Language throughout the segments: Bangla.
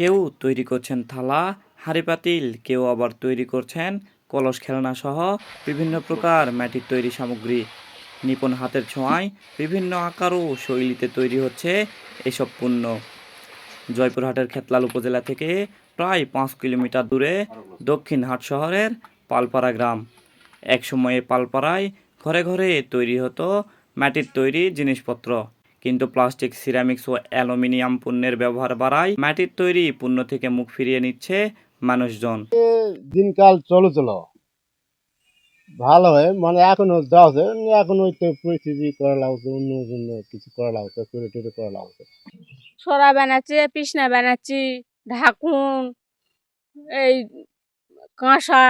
কেউ তৈরি করছেন থালা, হাঁড়ি পাতিল, কেউ আবার তৈরি করছেন কলস খেলনা সহ বিভিন্ন প্রকার মাটির তৈরি সামগ্রী। নিপুণ হাতের ছোঁয়ায় বিভিন্ন আকার ও শৈলীতে তৈরি হচ্ছে এসব পণ্য। জয়পুরহাটের খেতলাল উপজেলা থেকে প্রায় পাঁচ কিলোমিটার দূরে দক্ষিণ হাট শহরের পালপাড়া গ্রাম। একসময়ে পালপাড়ায় ঘরে ঘরে তৈরি হতো মাটির তৈরি জিনিসপত্র। কিন্তু প্লাস্টিক সিরামিক্স ও অ্যালুমিনিয়াম পণ্যের ব্যবহার বাড়ায় মাটির তৈরি পণ্য থেকে মুখ ফিরিয়ে নিচ্ছে মানুষজন। দিনকাল চলো চলো ভালো হয় মানে এখনও দেওয়া আছে এখন ওই তো পরিস্থিতি করা লাগছে অন্য জন্য কিছু করা লাগছে করে টোরে করা লাগছে। সরা বানাচ্ছি পিসনা বানাচ্ছি ঢাকুন এই কাঁসা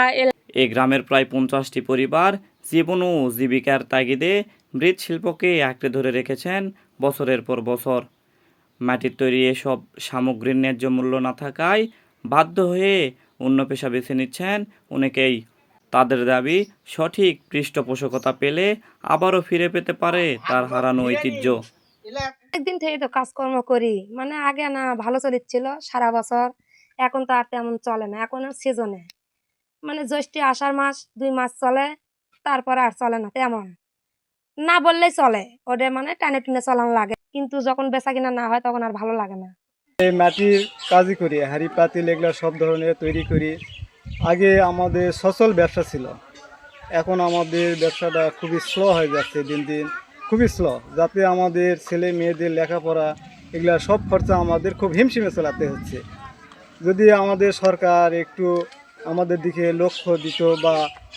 এই গ্রামের প্রায় পঞ্চাশটি পরিবার জীবন ও জীবিকার তাগিদে মৃৎশিল্পকে আঁকড়ে ধরে রেখেছেন বছরের পর বছর। মাটির তৈরি এসব সামগ্রীর ন্যায্য মূল্য না থাকায় বাধ্য হয়ে অন্য পেশা বেছে নিচ্ছেন অনেকেই। তাদের দাবি, সঠিক পৃষ্ঠপোষকতা পেলে আবারও ফিরে পেতে পারে তার হারানো ঐতিহ্য। একদিন থেকে তো কাজকর্ম করি মানে আগে না ভালো চলেছিল সারা বছর, এখন তো আর তেমন চলে না, এখন সিজনে মানে জ্যৈষ্ঠী আষাঢ় মাস, দুই মাস চলে, তারপরে আর চলে না, তেমন। না বললেই চলে। ওটা মানে টানে টুনে চলানো লাগে। কিন্তু যখন বেচা কিনা না হয়, তখন আর ভালো লাগে না। এই মাটির কাজই করি, হাঁড়ি পাতিল এগুলো সব ধরনের তৈরি করি। আগে আমাদের সচল ব্যবসা ছিল। এখন আমাদের ব্যবসাটা খুবই স্লো হয়ে যাচ্ছে দিন দিন। খুবই স্লো যাতে আমাদের ছেলে মেয়েদের লেখাপড়া, এগুলো সব খরচা আমাদের খুব হিমশিমে চালাতে হচ্ছে। যদি আমাদের সরকার একটু আমাদের দিকে লক্ষ্য দিত বা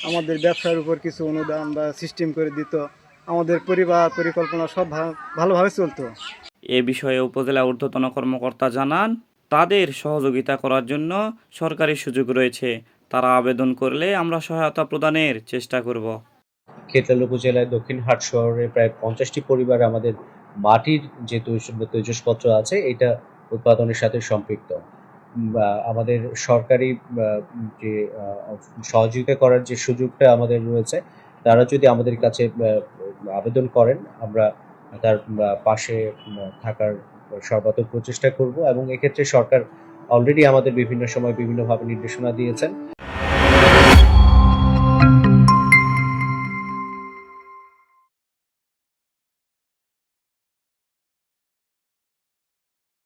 আমাদের ব্যবসার উপর কিছু অনুদান বা সিস্টেম করে দিত আমাদের পরিবার পরিকল্পনা সব ভালোভাবে চলতো। এ বিষয়ে উপজেলা ঊর্ধ্বতন কর্মকর্তা জানান তাদের সহযোগিতা করার জন্য সরকারি সুযোগ রয়েছে। তারা আবেদন করলে আমরা সহায়তা প্রদানের চেষ্টা করব। খেতাল উপজেলায় দক্ষিণ হাট শহরে প্রায় পঞ্চাশটি পরিবার আমাদের মাটির যে তৈজ- তৈজসপত্র আছে এটা উৎপাদনের সাথে সম্পৃক্ত। বা আমাদের সরকারি যে আহ, সহযোগিতা করার যে সুযোগটা আমাদের রয়েছে তারা যদি আমাদের কাছে আহ, আবেদন করেন, আমরা তার পাশে থাকার সর্বাত্মক প্রচেষ্টা করব এবং এক্ষেত্রে সরকার অলরেডি আমাদের বিভিন্ন সময় বিভিন্নভাবে নির্দেশনা দিয়েছেন।